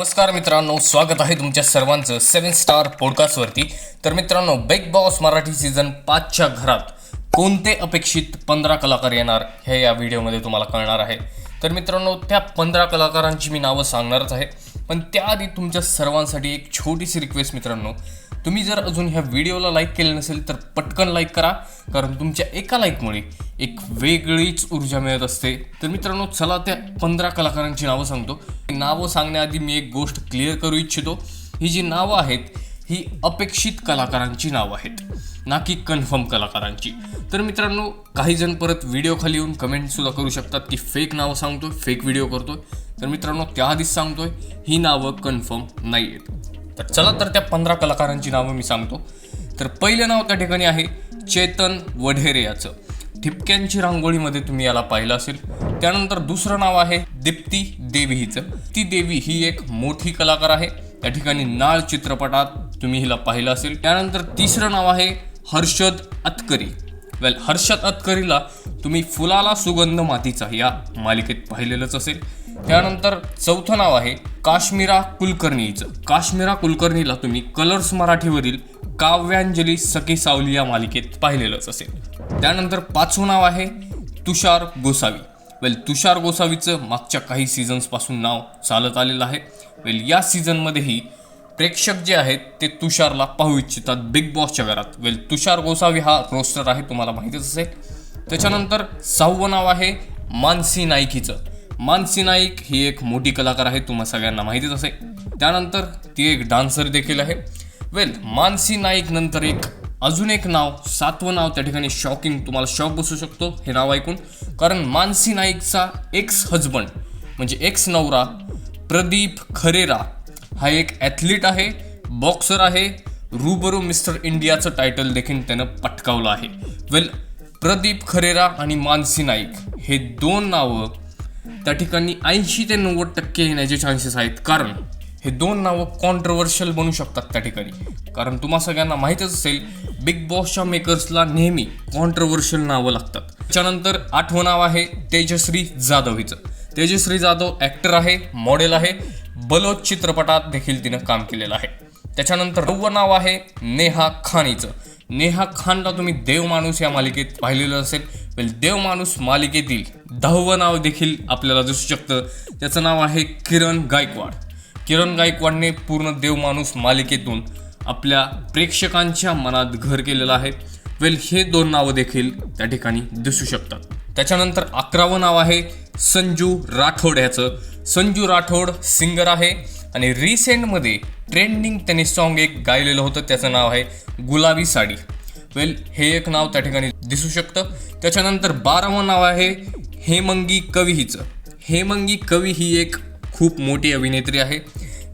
नमस्कार मित्रांनो स्वागत आहे तुमच्या सर्वांचं सेवन स्टार पॉडकास्टवरती तर मित्रांनो बिग बॉस मराठी सीझन पाचच्या घरात कोणते अपेक्षित पंधरा कलाकार येणार हे या व्हिडिओमध्ये तुम्हाला कळणार आहे. तर मित्रांनो त्या पंधरा कलाकारांची मी नावं सांगणारच आहे. पण त्याआधी तुमच्या सर्वांसाठी एक छोटीशी रिक्वेस्ट मित्रांनो. तुम्ही जर अजून ह्या व्हिडिओला लाईक केले नसेल तर पटकन लाईक करा. कारण तुमच्या एका लाईकमुळे एक वेगळीच ऊर्जा मिळत असते. तर मित्रांनो चला त्या पंधरा कलाकारांची नावं सांगतो. नावं सांगण्याआधी मी एक गोष्ट क्लिअर करू इच्छितो. ही जी नावं आहेत ही अपेक्षित कलाकारांची नावं आहेत. ना की कन्फर्म कलाकारांची. तर मित्रांनो काही जण परत व्हिडिओ खाली येऊन कमेंटसुद्धा करू शकतात की फेक नावं सांगतो फेक व्हिडिओ करतोय. तर मित्रांनो त्या आधीच सांगतोय ही नावं कन्फर्म नाही आहेत तर चला तर त्या पंधरा कलाकारांची नावं मी सांगतो. तर पहिलं नाव त्या ठिकाणी आहे चेतन वढेरे याचं. ठिपक्यांची रांगोळीमध्ये तुम्ही याला पाहिलं असेल. त्यानंतर दुसरं नाव आहे दीप्ती देवी हिचं. ती देवी ही एक मोठी कलाकार आहे. त्या ठिकाणी नाळ चित्रपटात तुम्ही हिला पाहिलं असेल. त्यानंतर तिसरं नाव आहे हर्षद अतकरी. वेल हर्षद अतकरीला तुम्ही फुलाला सुगंध मातीचा या मालिकेत पाहिलेलंच असेल. त्यानंतर चौथं नाव आहे काश्मीरा कुलकर्णीचं. काश्मीरा कुलकर्णीला तुम्ही कलर्स मराठीवरील काव्यांजली सखी सावली या मालिकेत पाहिलेलंच असेल. त्यानंतर पाचवं नाव आहे तुषार गोसावी. वेल तुषार गोसावीचं मागच्या काही सीझन्सपासून नाव चालत आलेलं आहे. वेल या सीझनमध्येही प्रेक्षक जे आहेत ते तुषारला पाहू इच्छितात बिग बॉसच्या घरात. वेल तुषार गोसावी हा रोस्टर आहे तुम्हाला माहितीच असेल. त्याच्यानंतर सहावं नाव आहे मानसी नाईकीचं. मानसी नाईक ही एक मोठी कलाकार आहे तुम्हाला सगळ्यांना माहितीच असेल. त्यानंतर ती एक डान्सर देखील आहे. वेल मानसी नाईक नंतर एक अजून एक नाव सातवं नाव त्या ठिकाणी शॉकिंग तुम्हाला शॉक बसू शकतो हे नाव ऐकून. कारण मानसी नाईकचा एक्स हजबंड म्हणजे एक्स नवरा प्रदीप खरेरा हा एक ॲथलीट आहे बॉक्सर आहे रूबरू मिस्टर इंडियाचं टायटल देखील त्यानं पटकावलं आहे. वेल प्रदीप खरेरा आणि मानसी नाईक हे दोन नावं त्या ठिकाणी ऐंशी ते नव्वद टक्के येण्याचे चान्सेस आहेत. कारण हे दोन नावं कॉन्ट्रवर्शियल बनू शकतात त्या ठिकाणी. कारण तुम्हा सगळ्यांना माहीतच असेल बिग बॉसच्या मेकर्सला नेहमी कॉन्ट्रवर्शियल नावं लागतात. त्याच्यानंतर आठवं नाव आहे तेजश्री जाधव हिचं तेजश्री जाधव ॲक्टर आहे मॉडेल आहे. बलोच चित्रपटात देखील तिनं काम केलेलं आहे. त्याच्यानंतर नववं नाव आहे नेहा खान हिचं नेहा खानला तुम्ही देव माणूस या मालिकेत पाहिलेलं असेल. वेल देव माणूस मालिकेतील दहावं नाव देखील आपल्याला दिसू शकतं. त्याचं नाव आहे किरण गायकवाड. किरण गायकवाडने पूर्ण देव माणूस मालिकेतून आपल्या प्रेक्षकांच्या मनात घर केलेलं आहे. वेल हे दोन नावं देखील त्या ठिकाणी दिसू शकतात. त्याच्यानंतर अकरावं नाव आहे संजू राठोड ह्याचं. संजू राठोड सिंगर आहे आणि रिसेंटमध्ये ट्रेंडिंग त्याने सॉन्ग एक गायलेलं होतं. त्याचं नाव आहे गुलाबी साडी. वेल हे एक नाव त्या ठिकाणी दिसू शकतं. त्याच्यानंतर बारावं नाव आहे हेमंगी कवी हिचं हेमंगी कवी ही एक खूप मोठी अभिनेत्री आहे.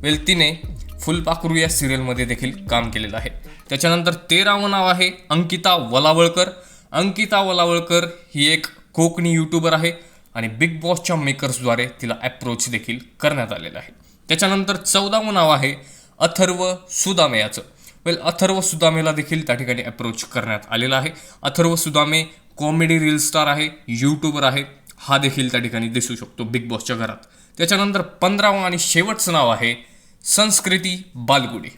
वेल तिने फुलपाखरू या सिरियलमध्ये देखील काम केलेलं आहे. त्याच्यानंतर तेरावं नाव आहे अंकिता वलावळकर. अंकिता वलावळकर ही एक कोकणी यूट्यूबर आहे आणि बिग बॉसच्या मेकर्सद्वारे तिला अप्रोच देखील करण्यात आलेलं आहे. त्याच्यानंतर चौदावं नाव आहे अथर्व सुदामे याचं वेल अथर्व सुदामेला देखील त्या ठिकाणी अप्रोच करण्यात आलेला आहे. Atharva Sudame comedy reel star आहे यूट्यूबर आहे. हा देखील त्या ठिकाणी दिसू शकतो बिग बॉसच्या घरात. त्याच्यानंतर पंधरावं आणि शेवटचं नाव आहे संस्कृती बालगुडे.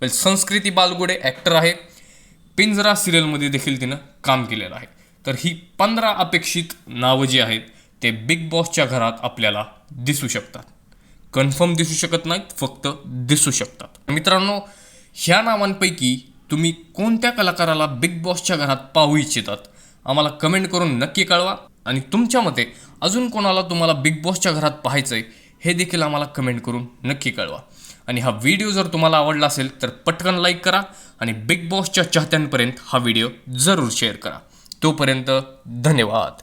वेल संस्कृती बालगुडे ॲक्टर आहे. पिंजरा सिरियलमध्ये देखील तिनं काम केलेलं आहे. तर ही पंधरा अपेक्षित नावं जी आहेत ते बिग बॉसच्या घरात आपल्याला दिसू शकतात. कन्फर्म दिसू शकत नाहीत फक्त दिसू शकतात. मित्रांनो ह्या नावांपैकी तुम्ही कोणत्या कलाकाराला बिग बॉसच्या घरात पाहू इच्छितात? आम्हाला कमेंट करून नक्की कळवा. आणि तुमच्या मते अजून कोणाला तुम्हाला बिग बॉसच्या घरात पाहायचं आहे हे देखील आम्हाला कमेंट करून नक्की कळवा. आणि हा व्हिडिओ जर तुम्हाला आवडला असेल तर पटकन लाईक करा आणि बिग बॉसच्या चाहत्यांपर्यंत हा व्हिडिओ जरूर शेअर करा. तोपर्यंत धन्यवाद.